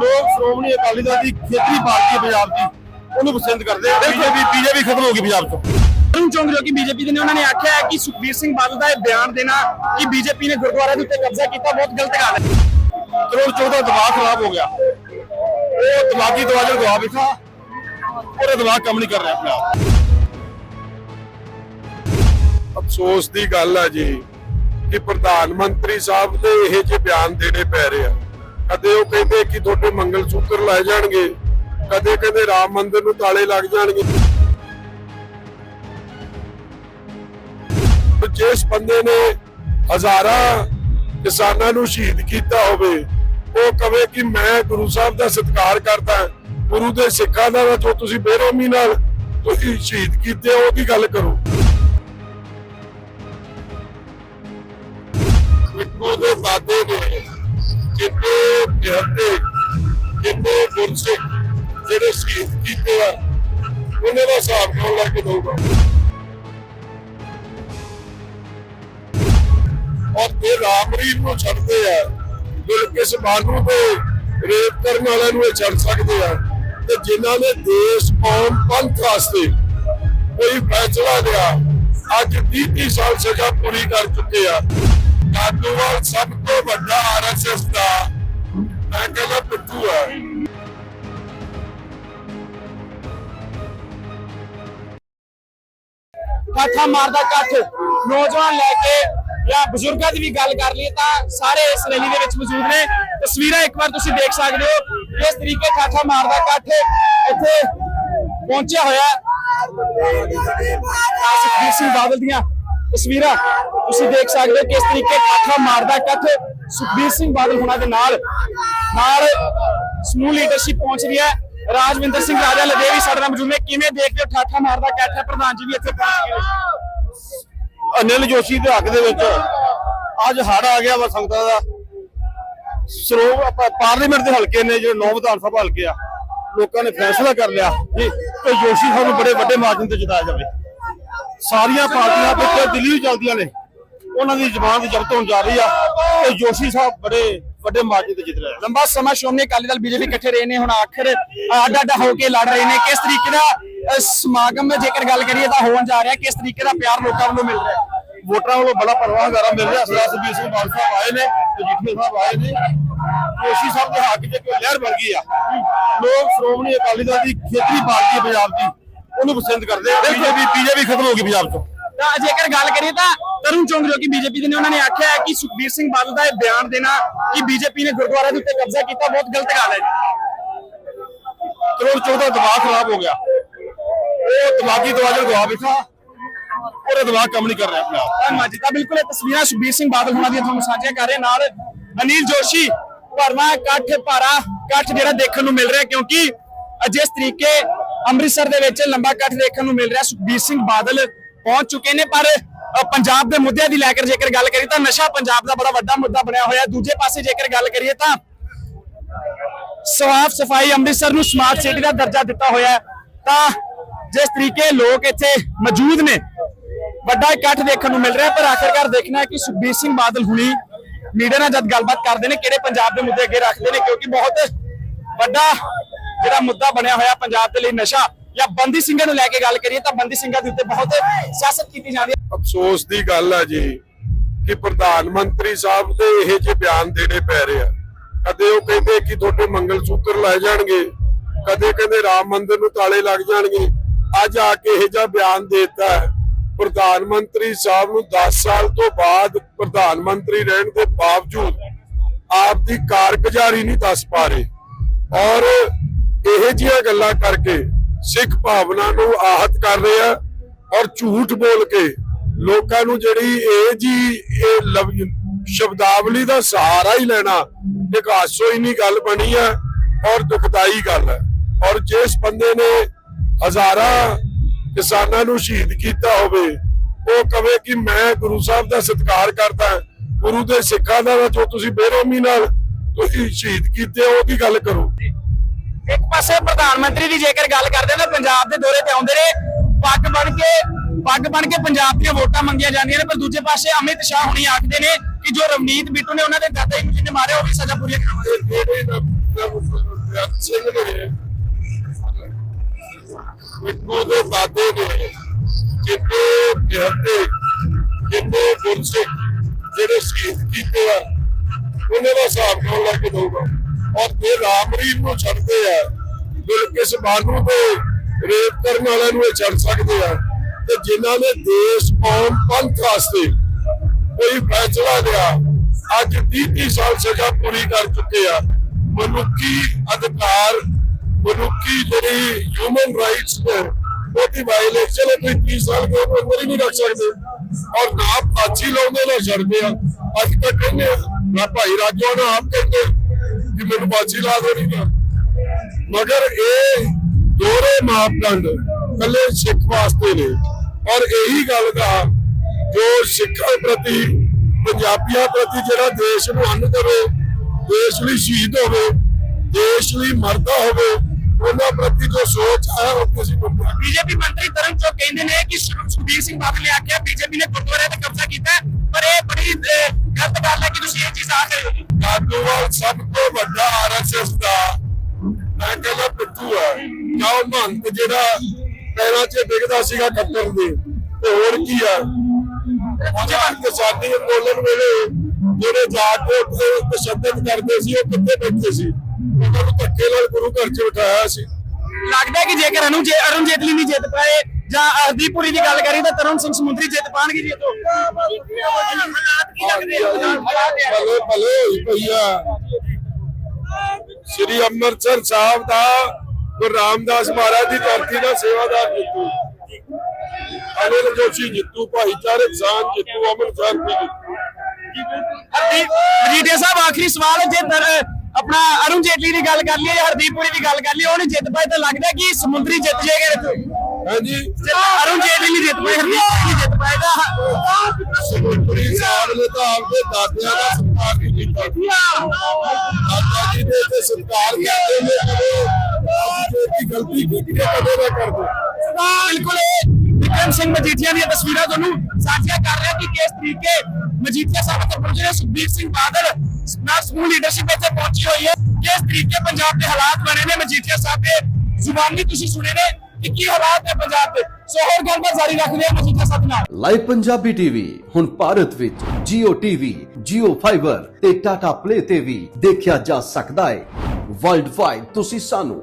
ਲੋਕ ਸ਼੍ਰੋਮਣੀ ਅਕਾਲੀ ਦਲ ਦੀ ਖੇਤਰੀ ਪਾਰਟੀ ਪੰਜਾਬ ਦੀ। ਉਹਨੂੰ ਪਸੰਦ ਕਰਦੇ ਆ। ਬੀਜੇਪੀ ਬੀਜੇਪੀ ਖਤਮ ਹੋ ਗਈ ਪੰਜਾਬ ਤੋਂ। ਅਰੁਣ ਚੌਂਕ ਜੋ ਕਿ ਬੀਜੇਪੀ ਦੇ ਨੇ ਉਹਨਾਂ ਨੇ ਆਖਿਆ ਹੈ ਕਿ ਸੁਖਬੀਰ ਸਿੰਘ ਬਾਦਲ ਦਾ ਇਹ ਬਿਆਨ ਦੇਣਾ ਕਿ ਬੀਜੇਪੀ ਨੇ ਗੁਰਦੁਆਰੇ ਦੇ ਉੱਤੇ ਕਬਜ਼ਾ ਕੀਤਾ ਬਹੁਤ ਗਲਤ ਗੱਲ ਹੈ। ਕਰੋੜ ਚੌਥ ਦਾ ਦਿਮਾਗ ਖਰਾਬ ਹੋ ਗਿਆ। ਉਹ ਦਿਮਾਗੀ ਦਵਾਜਾ ਗਵਾ ਬੈਠਾ ਉਹਦਾ ਦਿਮਾਗ ਕੰਮ ਨਹੀਂ ਕਰ ਰਿਹਾ ਆਪ ਅਫਸੋਸ ਦੀ ਗੱਲ ਹੈ ਜੀ ਕਿ ਪ੍ਰਧਾਨ ਮੰਤਰੀ ਸਾਹਿਬ ਦੇ ਇਹ ਜਿਹੇ ਬਿਆਨ ਦੇਣੇ ਪੈ ਰਹੇ ਆ। ਕਦੇ ਉਹ ਕਹਿੰਦੇ ਕਿ ਤੁਹਾਡੇ ਮੰਗਲ ਸੂਤਰ ਲੈ ਜਾਣਗੇ, ਕਦੇ ਕਹਿੰਦੇ ਰਾਮ ਮੰਦਿਰ ਨੂੰ ਤਾਲੇ ਲੱਗ ਜਾਣਗੇ। ਜਿਸ ਬੰਦੇ ਨੇ ਹਜ਼ਾਰਾਂ ਕਿਸਾਨਾਂ ਨੂੰ ਸ਼ਹੀਦ ਕੀਤਾ ਹੋਵੇ, ਉਹ ਕਵੇ ਕਿ ਮੈਂ ਗੁਰੂ ਸਾਹਿਬ ਦਾ ਸਤਿਕਾਰ ਕਰਦਾ ਗੁਰੂ ਦੇ ਸਿੱਖਾਂ ਦਾ ਜੋ ਤੁਸੀਂ ਬੇਰਹਿਮੀ ਨਾਲ ਤੁਸੀਂ ਸ਼ਹੀਦ ਕੀਤੇ ਉਹਦੀ ਗੱਲ ਕਰੋ। ਔਰ ਤੇ ਰਾਮਰੀਤ ਨੂੰ ਛੱਡਦੇ ਆ ਬਿਲਕਿਸ ਬਾਨੂ ਤੇ ਰੇਪ ਕਰਨ ਵਾਲਿਆਂ ਨੂੰ ਇਹ ਛੱਡ ਸਕਦੇ ਆ? ਤੇ ਜਿਨ੍ਹਾਂ ਨੇ ਦੇਸ਼ ਕੌਮ ਪੰਥ ਵਾਸਤੇ ਕੋਈ ਫੈਸਲਾ ਲਿਆ, ਅੱਜ 30 30 ਸਾਲ ਸਜ਼ਾ ਪੂਰੀ ਕਰ ਚੁੱਕੇ ਆ। ਕਾਨੂੰਨ ਸਭ ਤੋਂ ਵੱਡਾ ਆਰਐਸਐਸ ਦਾ, ਮੈਂ ਕਹਿੰਦਾ ਪਿੱਟੂ ਆ। ਕਾਠਾ ਮਾਰਦਾ ਕੱਠ ਨੌਜਵਾਨ ਲੈ ਕੇ ਜਾਂ ਬਜ਼ੁਰਗਾਂ ਦੀ ਵੀ ਗੱਲ ਕਰ ਲਈਏ ਤਾਂ ਸਾਰੇ ਇਸ ਰੈਲੀ ਦੇ ਵਿੱਚ ਮੌਜੂਦ ਨੇ। ਤਸਵੀਰਾਂ ਇੱਕ ਵਾਰ ਤੁਸੀਂ ਦੇਖ ਸਕਦੇ ਹੋ ਕਿਸ ਤਰੀਕੇ ਕਾਠਾ ਮਾਰਦਾ ਕੱਠ ਇੱਥੇ ਪਹੁੰਚਿਆ ਹੋਇਆ ਸੁਖਬੀਰ ਸਿੰਘ ਬਾਦਲ ਦੀਆਂ ਤਸਵੀਰਾਂ ਤੁਸੀਂ ਦੇਖ ਸਕਦੇ ਹੋ ਕਿਸ ਤਰੀਕੇ ਕਾਠਾ ਮਾਰਦਾ ਕੱਠ ਸੁਖਬੀਰ ਸਿੰਘ ਬਾਦਲ ਹੁਣਾਂ ਦੇ ਨਾਲ। ਨਾਲ ਸਮੂਹ ਲੀਡਰਸ਼ਿਪ ਪਹੁੰਚ ਰਹੀ ਹੈ। ਰਾਜਵਿੰਦਰ ਸਿੰਘ ਰਾਜਾ ਲਦੇ ਵੀ ਸਾਡੇ ਨਾਲ ਮੌਜੂਦ ਨੇ। ਕਿਵੇਂ ਦੇਖਦੇ ਹੋ? ਠਾਠਾ ਮਾਰਦਾ ਕੱਠ ਪ੍ਰਧਾਨ ਜੀ ਵੀ ਇੱਥੇ ਪਹੁੰਚ ਗਏ ਅਨਿਲ ਜੋਸ਼ੀ ਦੇ ਹੱਕ ਦੇ ਵਿੱਚ। ਅੱਜ ਹੜ ਆ ਗਿਆ ਵਾ ਸੰਗਤਾਂ ਦਾ। ਸਰੋਵ ਪਾਰਲੀਮੈਂਟ ਦੇ ਹਲਕੇ ਨੇ, ਜਿਹੜੇ ਨੌ ਵਿਧਾਨ ਸਭਾ ਹਲਕੇ ਆ। ਲੋਕਾਂ ਨੇ ਫੈਸਲਾ ਕਰ ਲਿਆ ਕਿ ਕਿ ਜੋਸ਼ੀ ਸਾਹਿਬ ਨੂੰ ਬੜੇ ਵੱਡੇ ਮਾਰਜਨ ਤੇ ਜਿਤਾਇਆ ਜਾਵੇ। ਸਾਰੀਆਂ ਪਾਰਟੀਆਂ ਪਿੱਛੇ ਦਿੱਲੀ ਚੱਲਦੀਆਂ ਨੇ। ਉਹਨਾਂ ਦੀ ਜਬਾਨ ਦੀ ਜ਼ਬਤ ਹੋਣ ਜਾ ਰਹੀ ਆ। ਤੇ ਜੋਸ਼ੀ ਸਾਹਿਬ ਬੜੇ ਵੱਡੇ ਮਾਰਜਨ ਤੇ ਜਿੱਤ ਰਿਹਾ ਲੰਬਾ ਸਮਾਂ ਸ਼੍ਰੋਮਣੀ ਅਕਾਲੀ ਦਲ ਬੀਜੇਪੀ ਇਕੱਠੇ ਰਹੇ ਨੇ ਹੁਣ ਆਖਰ ਅੱਡ ਅੱਡ ਹੋ ਕੇ ਲੜ ਰਹੇ ਨੇ। ਕਿਸ ਤਰੀਕੇ ਦਾ ਸਮਾਗਮ ਜੇਕਰ ਗੱਲ ਕਰੀਏ ਤਾਂ ਹੋਣ ਜਾ ਰਿਹਾ ਕਿਸ ਤਰੀਕੇ ਦਾ ਪਿਆਰ ਲੋਕਾਂ ਵੱਲੋਂ ਮਿਲ ਰਿਹਾ ਵੋਟਰਾਂ ਵੱਲੋਂ ਬੜਾ ਪਰਵਾਹ ਹਜ਼ਾਰਾ ਮਿਲ ਰਿਹਾ। ਸਰਦਾਰ ਸੁਖਬੀਰ ਸਿੰਘ ਬਾਦਲ ਸਾਹਿਬ ਆਏ ਨੇ ਤੇ ਜਿੱਠੇ ਸਾਹਿਬ ਆਏ ਨੇ। ਜੋਸ਼ੀ ਸਾਹਿਬ ਦੇ ਹੱਕ 'ਚ ਕੋਈ ਲਹਿਰ ਬਣ ਗਈ ਆ। ਲੋਕ ਸ਼੍ਰੋਮਣੀ ਅਕਾਲੀ ਦਲ ਦੀ ਖੇਤਰੀ ਪਾਰਟੀ ਪੰਜਾਬ ਦੀ। ਉਹਨੂੰ ਪਸੰਦ ਕਰਦੇ ਆ। ਬੀਜੇਪੀ ਬੀਜੇਪੀ ਖਤਮ ਹੋ ਗਈ ਪੰਜਾਬ ਤੋਂ। ਤਾਂ ਜੇਕਰ ਗੱਲ ਕਰੀਏ ਤਾਂ ਤਰੁਣ ਚੌਂਕ ਜੋ ਕਿ ਬੀਜੇਪੀ ਦੇ ਨੇ ਉਹਨਾਂ ਨੇ ਆਖਿਆ ਹੈ ਕਿ ਸੁਖਬੀਰ ਸਿੰਘ ਬਾਦਲ ਦਾ ਇਹ ਬਿਆਨ ਦੇਣਾ ਕਿ ਬੀਜੇਪੀ ਨੇ ਗੁਰਦੁਆਰੇ ਦੇ ਉੱਤੇ ਕਬਜ਼ਾ ਕੀਤਾ ਬਹੁਤ ਗਲਤ ਗੱਲ ਹੈ ਜੀ। ਕਰੋੜ ਚੌਥ ਦਾ ਦਿਮਾਗ ਖਰਾਬ ਹੋ ਗਿਆ। ਉਹ ਦਿਮਾਗੀ ਦਵਾਜਾ ਗਵਾ ਬੈਠਾ ਉਹਦਾ ਦਿਮਾਗ ਕੰਮ ਨਹੀਂ ਕਰ ਰਿਹਾ ਆਪਣੇ ਆਪ। ਧੰਨਵਾਦ ਜੀ ਤਾਂ ਬਿਲਕੁਲ ਇਹ ਤਸਵੀਰਾਂ ਸੁਖਬੀਰ ਸਿੰਘ ਬਾਦਲ ਹੁਣਾਂ ਦੀਆਂ ਤੁਹਾਨੂੰ ਸਾਂਝੀਆਂ ਕਰ ਰਹੇ ਨਾਲ ਅਨਿਲ ਜੋਸ਼ੀ ਭਰਵਾਂ ਇਕੱਠ ਭਾਰਾ ਇਕੱਠ ਜਿਹੜਾ ਦੇਖਣ ਨੂੰ ਮਿਲ ਰਿਹਾ ਕਿਉਂਕਿ ਜਿਸ ਤਰੀਕੇ ਅੰਮ੍ਰਿਤਸਰ ਦੇ ਵਿੱਚ ਲੰਬਾ ਇਕੱਠ ਦੇਖਣ ਨੂੰ ਮਿਲ ਰਿਹਾ ਸੁਖਬੀਰ ਸਿੰਘ ਬਾਦਲ ਪਹੁੰਚ ਚੁੱਕੇ ਨੇ, ਪਰ ਪੰਜਾਬ ਦੇ ਮੁੱਦਿਆਂ ਦੀ ਲੈ ਕੇ ਜੇਕਰ ਗੱਲ ਕਰੀਏ ਤਾਂ ਨਸ਼ਾ ਪੰਜਾਬ ਦਾ ਬੜਾ ਵੱਡਾ ਮੁੱਦਾ ਬਣਿਆ ਹੋਇਆ ਹੈ। ਦੂਜੇ ਪਾਸੇ ਜੇਕਰ ਗੱਲ ਕਰੀਏ ਤਾਂ ਸਾਫ਼ ਸਫ਼ਾਈ ਅੰਮ੍ਰਿਤਸਰ ਨੂੰ ਸਮਾਰਟ ਸਿਟੀ ਦਾ ਦਰਜਾ ਦਿੱਤਾ ਹੋਇਆ ਹੈ। ਤਾਂ ਜਿਸ ਤਰੀਕੇ ਲੋਕ ਇੱਥੇ ਮੌਜੂਦ ਨੇ, ਵੱਡਾ ਇਕੱਠ ਦੇਖਣ ਨੂੰ ਮਿਲ ਰਿਹਾ ਪਰ ਆਖਰਕਾਰ ਦੇਖਣਾ ਹੈ ਕਿ ਸੁਖਬੀਰ ਸਿੰਘ ਬਾਦਲ ਹੁਣੀ ਮੀਡੀਆ ਨਾਲ ਜਦ ਗੱਲਬਾਤ ਕਰਦੇ ਨੇ, ਕਿਹੜੇ ਪੰਜਾਬ ਦੇ ਮੁੱਦੇ ਅੱਗੇ ਰੱਖਦੇ ਨੇ, ਕਿਉਂਕਿ ਬਹੁਤ ਵੱਡਾ ਜਿਹੜਾ ਮੁੱਦਾ ਬਣਿਆ ਹੋਇਆ ਪੰਜਾਬ ਦੇ ਲਈ ਨਸ਼ਾ ਜਾਂ ਬੰਦੀ ਸਿੰਘਾਂ ਨੂੰ ਲੈ ਕੇ ਗੱਲ ਕਰੀਏ ਤਾਂ ਬੰਦੀ ਸਿੰਘਾਂ ਦੇ ਉੱਤੇ ਬਹੁਤ ਸਿਆਸਤ ਕੀਤੀ ਜਾਂਦੀ ਹੈ। ਅਫਸੋਸ ਦੀ ਗੱਲ ਹੈ ਜੀ ਕਿ ਪ੍ਰਧਾਨ ਮੰਤਰੀ ਸਾਹਿਬ ਦੇ ਇਹ ਜਿਹੇ ਬਿਆਨ ਦੇਣੇ ਪੈ ਰਹੇ ਆ। ਕਦੇ ਉਹ ਕਹਿੰਦੇ ਕਿ ਤੁਹਾਡੇ ਮੰਗਲ ਸੂਤਰ ਲੈ ਜਾਣਗੇ, ਕਦੇ ਕਹਿੰਦੇ ਰਾਮ ਮੰਦਿਰ ਨੂੰ ਤਾਲੇ ਲੱਗ ਜਾਣਗੇ। ਅੱਜ ਆ ਕੇ ਇਹ ਜਿਹਾ ਬਿਆਨ ਦੇਤਾ ਪ੍ਰਧਾਨ ਮੰਤਰੀ ਸਾਹਿਬ ਨੂੰ 10 ਸਾਲ ਤੋਂ ਬਾਅਦ ਪ੍ਰਧਾਨ ਮੰਤਰੀ ਰਹਿਣ ਦੇ ਬਾਵਜੂਦ ਆਪ ਦੀ ਕਾਰਗੁਜ਼ਾਰੀ ਨਹੀਂ ਦੱਸ ਪਾ ਰਹੇ। ਔਰ ਇਹ ਜਿਹੀਆਂ ਗੱਲਾਂ ਕਰਕੇ ਸਿੱਖ ਭਾਵਨਾ ਨੂੰ ਆਹਤ ਕਰ ਰਹੇ ਆ ਔਰ ਝੂਠ ਬੋਲ ਕੇ ਲੋਕਾਂ ਨੂੰ ਜਿਹੜੀ ਇਹ ਜੀ ਇਹ ਸ਼ਬਦਾਵਲੀ ਦਾ ਸਹਾਰਾ ਹੀ ਲੈਣਾ ਇੱਕ ਹਾਸੋ ਹੀ ਨਹੀਂ ਗੱਲ ਬਣੀ ਹੈ ਔਰ ਦੁਖਦਾਈ ਗੱਲ ਹੈ ਔਰ ਜਿਸ ਬੰਦੇ ਨੇ ਹਜ਼ਾਰਾਂ ਕਿਸਾਨਾਂ ਨੂੰ ਸ਼ਹੀਦ ਕੀਤਾ ਹੋਵੇ ਉਹ ਕਵੇ ਕਿ ਮੈਂ ਗੁਰੂ ਸਾਹਿਬ ਦਾ ਸਤਿਕਾਰ ਕਰਦਾ ਗੁਰੂ ਦੇ ਸਿੱਖਾਂ ਦਾ ਜੋ ਤੁਸੀਂ ਬੇਰੋਮੀ ਨਾਲ ਤੁਸੀਂ ਸ਼ਹੀਦ ਕੀਤੇ ਹੋ, ਉਹਦੀ ਗੱਲ ਕਰੋ ਇੱਕ ਪਾਸੇ ਪ੍ਰਧਾਨ ਮੰਤਰੀ ਦੀ ਜੇਕਰ ਗੱਲ ਕਰਦੇ ਤਾਂ ਪੰਜਾਬ ਦੇ ਦੌਰੇ ਤੇ ਆਉਂਦੇ ਨੇ। ਪੱਗ ਬਣ ਕੇ, ਪੱਗ ਬਣ ਕੇ ਪੰਜਾਬ ਦੀਆਂ ਵੋਟਾਂ ਮੰਗੀਆਂ ਜਾਂਦੀਆਂ ਨੇ, ਪਰ ਦੂਜੇ ਪਾਸੇ ਅਮਿਤ ਸ਼ਾਹ ਹੁਣੀ ਆਖਦੇ ਨੇ ਕਿ ਜੋ ਰਵਨੀਤ ਬਿੱਟੂ ਨੇ ਉਹਨਾਂ ਦੇ ਦਾਦਾ ਇੱਕ ਜਿੰਨੇ ਮਾਰਿਆ ਉਹ ਵੀ ਸਜ਼ਾ ਪੂਰੀ ਕਰਾਵਾਂਗੇ। ਬਿੱਟੂ ਦੇ ਬਾਤ ਬਿਲਕਿਸ ਬਾਨੂ ਤੇ ਰੇਪ ਕਰਨ ਵਾਲਿਆਂ ਨੂੰ ਇਹ ਛੱਡ ਸਕਦੇ ਆ। ਤੇ ਜਿਨ੍ਹਾਂ ਨੇ ਦੇਸ਼ ਕੌਮ ਪੰਥ ਵਾਸਤੇ ਕੋਈ ਫੈਸਲਾ ਲਿਆ ਅੱਜ 30 ਸਾਲ ਸਜ਼ਾ ਪੂਰੀ ਕਰ ਚੁੱਕੇ ਆ। ਮਨੁੱਖੀ ਅਧਿਕਾਰ ਮਨੁੱਖੀ ਜਿਹੜੀ ਹਿਊਮਨ ਰਾਈਟਸ ਨੇ ਉਹਦੀ ਵਾਇਲੇਸ਼ਨ ਹੈ ਕੋਈ 30 ਸਾਲ ਦੇ ਉਹਨੂੰ ਹੀ ਨਹੀਂ ਰੱਖ ਸਕਦੇ। ਔਰ ਨਾ ਫਾਂਸੀ ਲਾਉਂਦੇ ਨਾ ਛੱਡਦੇ ਆ। ਅੱਜ ਤੱਕ ਕਹਿੰਦੇ ਆ, ਨਾ ਭਾਈ ਰਾਜੋ ਨਾ ਆਪ ਕਹਿੰਦੇ ਕਿ ਮੈਨੂੰ ਫਾਂਸੀ ਲਾ ਦੇਣੀ ਤਾਂ ਮਗਰ ਇਹ ਦੋਰੇ ਮਾਪਦੰਡ ਕੱਲੇ ਸਿੱਖ ਵਾਸਤੇ ਨੇ ਔਰ ਇਹੀ ਗੱਲ ਦਾ ਜੋ ਸਿੱਖਾਂ ਪ੍ਰਤੀ ਪੰਜਾਬੀਆਂ ਪ੍ਰਤੀ ਜਿਹੜਾ ਦੇਸ਼ ਨੂੰ ਅੰਨ ਦੇਵੇ ਦੇਸ਼ ਲਈ ਸ਼ਹੀਦ ਹੋਵੇ ਦੇਸ਼ ਲਈ ਮਰਦਾ ਹੋਵੇ ਉਹਨਾਂ ਪ੍ਰਤੀ ਜੋ ਸੋਚ ਹੈ ਉਹ ਅਸੀਂ ਮੰਨਦੇ ਹਾਂ। ਬੀਜੇਪੀ ਮੰਤਰੀ ਤਰਨ ਚੋਕ ਕਹਿੰਦੇ ਨੇ ਕਿ ਸੁ- ਸੁਖਬੀਰ ਸਿੰਘ ਬਾਦਲ ਨੇ ਆਖਿਆ ਬੀਜੇਪੀ ਨੇ ਗੁਰਦੁਆਰੇ ਤੇ ਕਬਜ਼ਾ ਕੀਤਾ ਹੈ, ਪਰ ਇਹ ਬੜੀ ਅਹ, ਗਲਤ ਗੱਲ ਹੈ ਕਿ ਤੁਸੀਂ ਇਹ ਚੀਜ਼ ਆਖ ਰਹੇ ਹੋ ਕਾਦੋਵਾਲ ਸਭ ਤੋਂ ਵੱਡਾ ਉਹ ਮਹੰਤ ਜਿਹੜਾ ਪੈਰਾਂ 'ਚ ਡਿੱਗਦਾ ਸੀਗਾ ਖੱਤਰ ਦੇ। ਤੇ ਹੋਰ ਕੀ ਆ? ਜਾਂ ਕਿਸਾਨੀ ਅੰਦੋਲਨ ਵੇਲੇ ਜਿਹੜੇ ਜਾ ਕੇ ਉੱਥੇ ਤਸ਼ੱਦਦ ਕਰਦੇ ਸੀ ਉਹ ਕਿੱਥੇ ਬੈਠੇ ਸੀ? ਉਹਨਾਂ ਨੂੰ ਧੱਕੇ ਨਾਲ ਗੁਰੂ ਘਰ 'ਚ ਬਿਠਾਇਆ ਸੀ। ਲੱਗਦਾ ਕਿ ਜੇਕਰ ਅਨੂ ਜੇ ਅਰੁਣ ਜੇਤਲੀ ਨਹੀਂ ਜਿੱਤ ਪਾਏ ਜਾਂ ਹਰਦੀਪ ਪੁਰੀ ਦੀ ਗੱਲ ਕਰੀ ਤਾਂ ਤਰੁਣ ਸਿੰਘ ਸਮੁੰਦਰੀ ਜਿੱਤ ਪਾਣਗੇ ਜੀ ਤੋਂ ਹਾਲਾਤ ਕੀ ਲੱਗਦੇ ਆ? ਭਲੇ ਭਲੇ ਹੋਈ ਪਈ ਆ। ਸ੍ਰੀ ਅੰਮ੍ਰਿਤਸਰ ਸਾਹਿਬ ਦਾ ਗੁਰੂ ਰਾਮਦਾਸ ਮਹਾਰਾਜ ਦੀ ਧਰਤੀ ਦਾ ਸੇਵਾਦਾਰ ਜਿੱਤੂ। ਅਨਿਲ ਜੋਸ਼ੀ ਜਿੱਤੂ ਭਾਈਚਾਰੇ ਕਿਸਾਨ ਜਿੱਤੂ ਅਮਨ ਸ਼ਾਂਤੀ ਜਿੱਤੂ। ਹਰਦੀਪ ਮਜੀਠੀਆ ਸਾਹਿਬ ਆਖਰੀ ਸਵਾਲ ਹੈ, ਜੇ ਦਰ- ਆਪਣਾ ਅਰੁਣ ਜੇਤਲੀ ਦੀ ਗੱਲ ਕਰ ਲਈਏ ਜਾਂ ਹਰਦੀਪ ਪੁਰੀ ਦੀ ਗੱਲ ਕਰ ਲਈਏ ਉਹ ਨਹੀਂ ਜਿੱਤ ਪਾਏ ਤਾਂ ਲੱਗਦਾ ਕਿ ਸਮੁੰਦਰੀ ਜਿੱਤ ਜਾਏਗਾ ਤੋਂ ਹਾਂਜੀ। ਅਰੁਣ ਨਹੀਂ ਜਿੱਤ ਪਾਏ ਹਰਦੀਪ ਜਿੱਤ ਪਾਏਗਾ ਸੁਖਮਨੀ ਸਾਹਿਬ ਨੇ ਤਾਂ ਆਪਦੇ ਦਾਦਿਆਂ ਦਾ ਸਤਿਕਾਰ ਕੀਤਾ। ਦਾਦਾ ਜੀ ਤੇ ਸਤਿਕਾਰ ਕਰਦੇ ਨੇ ਕਦੇ ਜੇ ਕੀ ਗਲਤੀ ਕੀਤੀ ਹੈ ਕਦੇ ਨਾ ਕਰਦੇ ਬਿਲਕੁਲ ਵਿਕਰਮ ਸਿੰਘ ਮਜੀਠੀਆ ਦੀਆਂ ਤਸਵੀਰਾਂ ਤੁਹਾਨੂੰ ਸਾਂਝੀਆਂ ਕਰ ਰਿਹਾ ਕਿ ਕਿਸ ਤਰੀਕੇ ਮਜੀਠੀਆ ਸਾਹਿਬ ਤੇ ਪਹੁੰਚੇ ਸੁਖਬੀਰ ਸਿੰਘ ਬਾਦਲ ਨਾਲ ਸਮੂਹ ਲੀਡਰਸ਼ਿਪ ਇੱਥੇ ਪਹੁੰਚੀ ਹੋਈ ਹੈ। ਕਿਸ ਤਰੀਕੇ ਪੰਜਾਬ ਦੇ ਹਾਲਾਤ ਬਣੇ ਨੇ ਮਜੀਠੀਆ ਸਾਹਿਬ ਦੇ? ਜ਼ੁਬਾਨੀ ਤੁਸੀਂ ਸੁਣੇ ਨੇ ਕਿ ਕੀ ਹਾਲਾਤ ਨੇ ਪੰਜਾਬ ਦੇ? ਸੋ ਹੋਰ ਗੱਲਬਾਤ ਜਾਰੀ ਰੱਖਦੇ ਹਾਂ ਮਜੀਠੀਆ ਸਾਹਿਬ ਨਾਲ। ਲਾਈਵ ਪੰਜਾਬੀ ਟੀਵੀ ਹੁਣ ਭਾਰਤ ਵਿੱਚ Jio TV, Jio Fiber ਤੇ Tata Play ਤੇ ਵੀ ਦੇਖਿਆ ਜਾ ਸਕਦਾ ਹੈ। ਵਰਲਡ ਵਾਈਡ ਤੁਸੀਂ ਸਾਨੂੰ